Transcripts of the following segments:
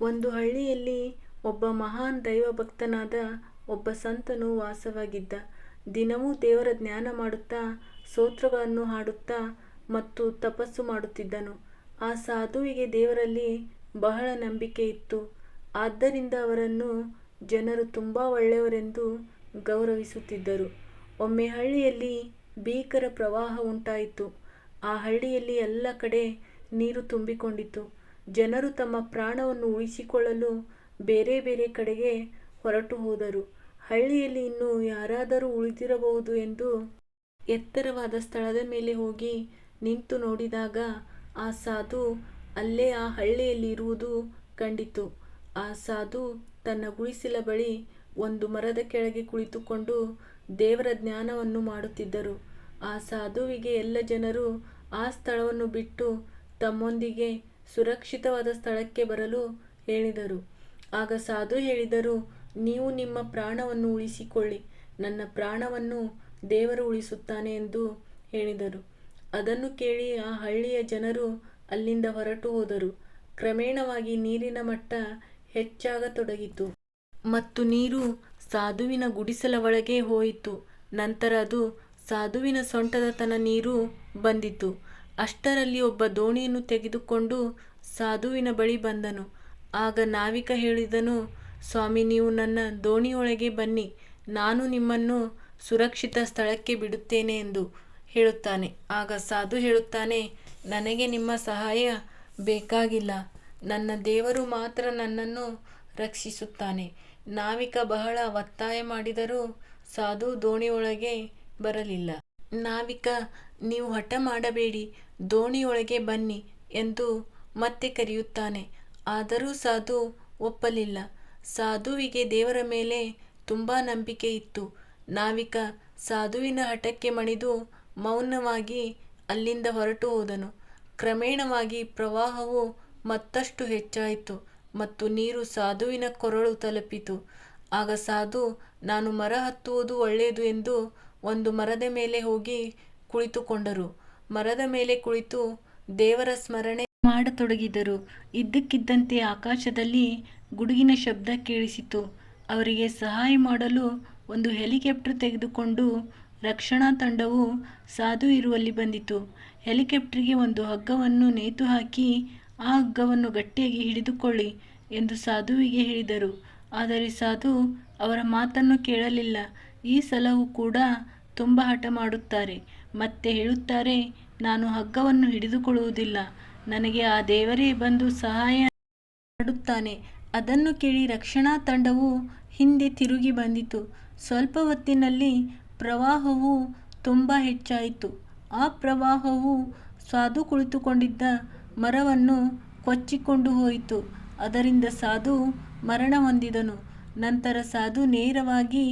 ಒಂದು ಹಳ್ಳಿಯಲ್ಲಿ ಒಬ್ಬ ಮಹಾನ್ ದೈವಭಕ್ತನಾದ ಒಬ್ಬ ಸಂತನು ವಾಸವಾಗಿದ್ದ. ದಿನವೂ ದೇವರ ಜ್ಞಾನ ಮಾಡುತ್ತಾ, ಸ್ತೋತ್ರಗಳನ್ನು ಹಾಡುತ್ತಾ ಮತ್ತು ತಪಸ್ಸು ಮಾಡುತ್ತಿದ್ದನು. ಆ ಸಾಧುವಿಗೆ ದೇವರಲ್ಲಿ ಬಹಳ ನಂಬಿಕೆ ಇತ್ತು. ಆದ್ದರಿಂದ ಅವರನ್ನು ಜನರು ತುಂಬಾ ಒಳ್ಳೆಯವರೆಂದು ಗೌರವಿಸುತ್ತಿದ್ದರು. ಒಮ್ಮೆ ಹಳ್ಳಿಯಲ್ಲಿ ಭೀಕರ ಪ್ರವಾಹ ಉಂಟಾಯಿತು. ಆ ಹಳ್ಳಿಯಲ್ಲಿ ಎಲ್ಲ ಕಡೆ ನೀರು ತುಂಬಿಕೊಂಡಿತು. ಜನರು ತಮ್ಮ ಪ್ರಾಣವನ್ನು ಉಳಿಸಿಕೊಳ್ಳಲು ಬೇರೆ ಬೇರೆ ಕಡೆಗೆ ಹೊರಟು ಹೋದರು ಹಳ್ಳಿಯಲ್ಲಿ ಇನ್ನೂ ಯಾರಾದರೂ ಉಳಿದಿರಬಹುದು ಎಂದು ಎತ್ತರವಾದ ಸ್ಥಳದ ಮೇಲೆ ಹೋಗಿ ನಿಂತು ನೋಡಿದಾಗ ಆ ಸಾಧು ಅಲ್ಲೇ ಆ ಹಳ್ಳಿಯಲ್ಲಿ ಇರುವುದು ಕಂಡಿತು. ಆ ಸಾಧು ತನ್ನ ಗುಡಿಸಿಲ ಬಳಿ ಒಂದು ಮರದ ಕೆಳಗೆ ಕುಳಿತುಕೊಂಡು ದೇವರ ಜ್ಞಾನವನ್ನು ಮಾಡುತ್ತಿದ್ದರು. ಆ ಸಾಧುವಿಗೆ ಎಲ್ಲ ಜನರು ಆ ಸ್ಥಳವನ್ನು ಬಿಟ್ಟು ತಮ್ಮೊಂದಿಗೆ ಸುರಕ್ಷಿತವಾದ ಸ್ಥಳಕ್ಕೆ ಬರಲು ಹೇಳಿದರು. ಆಗ ಸಾಧು ಹೇಳಿದರು, ನೀವು ನಿಮ್ಮ ಪ್ರಾಣವನ್ನು ಉಳಿಸಿಕೊಳ್ಳಿ, ನನ್ನ ಪ್ರಾಣವನ್ನು ದೇವರು ಉಳಿಸುತ್ತಾನೆ ಎಂದು ಹೇಳಿದರು. ಅದನ್ನು ಕೇಳಿ ಆ ಹಳ್ಳಿಯ ಜನರು ಅಲ್ಲಿಂದ ಹೊರಟು ಹೋದರು ಕ್ರಮೇಣವಾಗಿ ನೀರಿನ ಮಟ್ಟ ಹೆಚ್ಚಾಗತೊಡಗಿತು. ಮತ್ತು ನೀರು ಸಾಧುವಿನ ಗುಡಿಸಲ ಒಳಗೆ ಹೋಯಿತು. ನಂತರ ಅದು ಸಾಧುವಿನ ಸೊಂಟದ ತನ ನೀರು ಬಂದಿತು. ಅಷ್ಟರಲ್ಲಿ ಒಬ್ಬ ದೋಣಿಯನ್ನು ತೆಗೆದುಕೊಂಡು ಸಾಧುವಿನ ಬಳಿ ಬಂದನು. ಆಗ ನಾವಿಕ ಹೇಳಿದನು, ಸ್ವಾಮಿ ನೀವು ನನ್ನ ದೋಣಿಯೊಳಗೆ ಬನ್ನಿ, ನಾನು ನಿಮ್ಮನ್ನು ಸುರಕ್ಷಿತ ಸ್ಥಳಕ್ಕೆ ಬಿಡುತ್ತೇನೆ ಎಂದು ಹೇಳುತ್ತಾನೆ. ಆಗ ಸಾಧು ಹೇಳುತ್ತಾನೆ, ನನಗೆ ನಿಮ್ಮ ಸಹಾಯ ಬೇಕಾಗಿಲ್ಲ, ನನ್ನ ದೇವರು ಮಾತ್ರ ನನ್ನನ್ನು ರಕ್ಷಿಸುತ್ತಾನೆ. ನಾವಿಕ ಬಹಳ ಒತ್ತಾಯ ಮಾಡಿದರೂ ಸಾಧು ದೋಣಿಯೊಳಗೆ ಬರಲಿಲ್ಲ. ನಾವಿಕ ನೀವು ಹಠ ಮಾಡಬೇಡಿ, ದೋಣಿಯೊಳಗೆ ಬನ್ನಿ ಎಂದು ಮತ್ತೆ ಕರೆಯುತ್ತಾನೆ. ಆದರೂ ಸಾಧು ಒಪ್ಪಲಿಲ್ಲ. ಸಾಧುವಿಗೆ ದೇವರ ಮೇಲೆ ತುಂಬ ನಂಬಿಕೆ ಇತ್ತು. ನಾವಿಕ ಸಾಧುವಿನ ಹಠಕ್ಕೆ ಮಣಿದು ಮೌನವಾಗಿ ಅಲ್ಲಿಂದ ಹೊರಟು ಹೋದನು ಕ್ರಮೇಣವಾಗಿ ಪ್ರವಾಹವು ಮತ್ತಷ್ಟು ಹೆಚ್ಚಾಯಿತು ಮತ್ತು ನೀರು ಸಾಧುವಿನ ಕೊರಳು ತಲುಪಿತು. ಆಗ ಸಾಧು ನಾನು ಮರ ಹತ್ತುವುದು ಒಳ್ಳೆಯದು ಎಂದು ಒಂದು ಮರದ ಮೇಲೆ ಹೋಗಿ ಕುಳಿತುಕೊಂಡರು. ಮರದ ಮೇಲೆ ಕುಳಿತು ದೇವರ ಸ್ಮರಣೆ ಮಾಡತೊಡಗಿದರು. ಇದ್ದಕ್ಕಿದ್ದಂತೆ ಆಕಾಶದಲ್ಲಿ ಗುಡುಗಿನ ಶಬ್ದ ಕೇಳಿಸಿತು. ಅವರಿಗೆ ಸಹಾಯ ಮಾಡಲು ಒಂದು ಹೆಲಿಕಾಪ್ಟರ್ ತೆಗೆದುಕೊಂಡು ರಕ್ಷಣಾ ತಂಡವು ಸಾಧು ಇರುವಲ್ಲಿ ಬಂದಿತು. ಹೆಲಿಕಾಪ್ಟರ್ಗೆ ಒಂದು ಹಗ್ಗವನ್ನು ನೇತು ಹಾಕಿ, ಆ ಹಗ್ಗವನ್ನು ಗಟ್ಟಿಯಾಗಿ ಹಿಡಿದುಕೊಳ್ಳಿ ಎಂದು ಸಾಧುವಿಗೆ ಹೇಳಿದರು. ಆದರೆ ಸಾಧು ಅವರ ಮಾತನ್ನು ಕೇಳಲಿಲ್ಲ. ಈ ಸಲವೂ ಕೂಡ ತುಂಬ ಹಠ ಮಾಡುತ್ತಾರೆ. ಮತ್ತೆ ಹೇಳುತ್ತಾರೆ, ನಾನು ಹಗ್ಗವನ್ನು ಹಿಡಿದುಕೊಳ್ಳುವುದಿಲ್ಲ, ನನಗೆ ಆ ದೇವರೇ ಬಂದು ಸಹಾಯ ಮಾಡುತ್ತಾನೆ. ಅದನ್ನು ಕೇಳಿ ರಕ್ಷಣಾ ತಂಡವು ಹಿಂದೆ ತಿರುಗಿ ಬಂದಿತು. ಸ್ವಲ್ಪ ಹೊತ್ತಿನಲ್ಲಿ ಪ್ರವಾಹವು ತುಂಬ ಹೆಚ್ಚಾಯಿತು. ಆ ಪ್ರವಾಹವು ಸಾಧು ಕುಳಿತುಕೊಂಡಿದ್ದ ಮರವನ್ನು ಕೊಚ್ಚಿಕೊಂಡು ಹೋಯಿತು. ಅದರಿಂದ ಸಾಧು ಮರಣ ಹೊಂದಿದನು. ನಂತರ ಸಾಧು ನೇರವಾಗಿ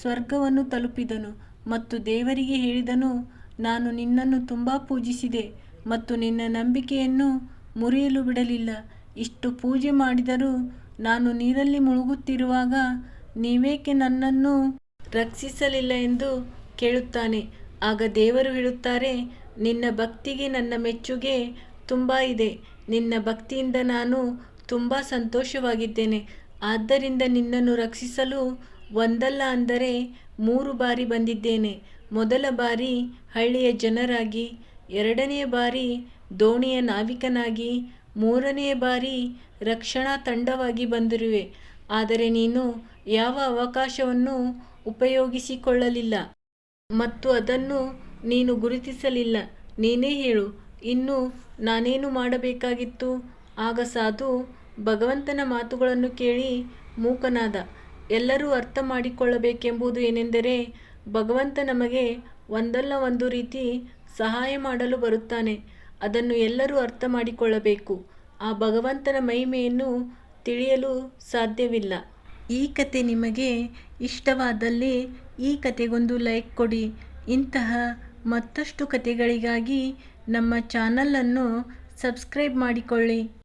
ಸ್ವರ್ಗವನ್ನು ತಲುಪಿದನು ಮತ್ತು ದೇವರಿಗೆ ಹೇಳಿದನು, ನಾನು ನಿನ್ನನ್ನು ತುಂಬ ಪೂಜಿಸಿದೆ ಮತ್ತು ನಿನ್ನ ನಂಬಿಕೆಯನ್ನು ಮುರಿಯಲು ಬಿಡಲಿಲ್ಲ. ಇಷ್ಟು ಪೂಜೆ ಮಾಡಿದರೂ ನಾನು ನೀರಲ್ಲಿ ಮುಳುಗುತ್ತಿರುವಾಗ ನೀವೇಕೆ ನನ್ನನ್ನು ರಕ್ಷಿಸಲಿಲ್ಲ ಎಂದು ಕೇಳುತ್ತಾನೆ. ಆಗ ದೇವರು ಹೇಳುತ್ತಾರೆ, ನಿನ್ನ ಭಕ್ತಿಗೆ ನನ್ನ ಮೆಚ್ಚುಗೆ ತುಂಬ ಇದೆ. ನಿನ್ನ ಭಕ್ತಿಯಿಂದ ನಾನು ತುಂಬ ಸಂತೋಷವಾಗಿದ್ದೇನೆ. ಆದ್ದರಿಂದ ನಿನ್ನನ್ನು ರಕ್ಷಿಸಲು ಒಂದಲ್ಲ ಅಂದರೆ ಮೂರು ಬಾರಿ ಬಂದಿದ್ದೇನೆ. ಮೊದಲ ಬಾರಿ ಹಳ್ಳಿಯ ಜನರಾಗಿ, ಎರಡನೆಯ ಬಾರಿ ದೋಣಿಯ ನಾವಿಕನಾಗಿ, ಮೂರನೆಯ ಬಾರಿ ರಕ್ಷಣಾ ತಂಡವಾಗಿ ಬಂದಿರುವೆ. ಆದರೆ ನೀನು ಯಾವ ಅವಕಾಶವನ್ನೂ ಉಪಯೋಗಿಸಿಕೊಳ್ಳಲಿಲ್ಲ. ಮತ್ತು ಅದನ್ನು ನೀನು ಗುರುತಿಸಲಿಲ್ಲ. ನೀನೇ ಹೇಳು, ಇನ್ನು ನಾನೇನು ಮಾಡಬೇಕಾಗಿತ್ತು. ಆಗ ಸಾಧು ಭಗವಂತನ ಮಾತುಗಳನ್ನು ಕೇಳಿ ಮೂಕನಾದ. ಎಲ್ಲರೂ ಅರ್ಥ ಮಾಡಿಕೊಳ್ಳಬೇಕೆಂಬುದು ಏನೆಂದರೆ, ಭಗವಂತ ನಮಗೆ ಒಂದಲ್ಲ ಒಂದು ರೀತಿ ಸಹಾಯ ಮಾಡಲು ಬರುತ್ತಾನೆ. ಅದನ್ನು ಎಲ್ಲರೂ ಅರ್ಥ ಮಾಡಿಕೊಳ್ಳಬೇಕು. ಆ ಭಗವಂತನ ಮಹಿಮೆಯನ್ನು ತಿಳಿಯಲು ಸಾಧ್ಯವಿಲ್ಲ. ಈ ಕತೆ ನಿಮಗೆ ಇಷ್ಟವಾದಲ್ಲಿ ಈ ಕತೆಗೊಂದು ಲೈಕ್ ಕೊಡಿ. ಇಂತಹ ಮತ್ತಷ್ಟು ಕತೆಗಳಿಗಾಗಿ ನಮ್ಮ ಚಾನಲನ್ನು ಸಬ್ಸ್ಕ್ರೈಬ್ ಮಾಡಿಕೊಳ್ಳಿ.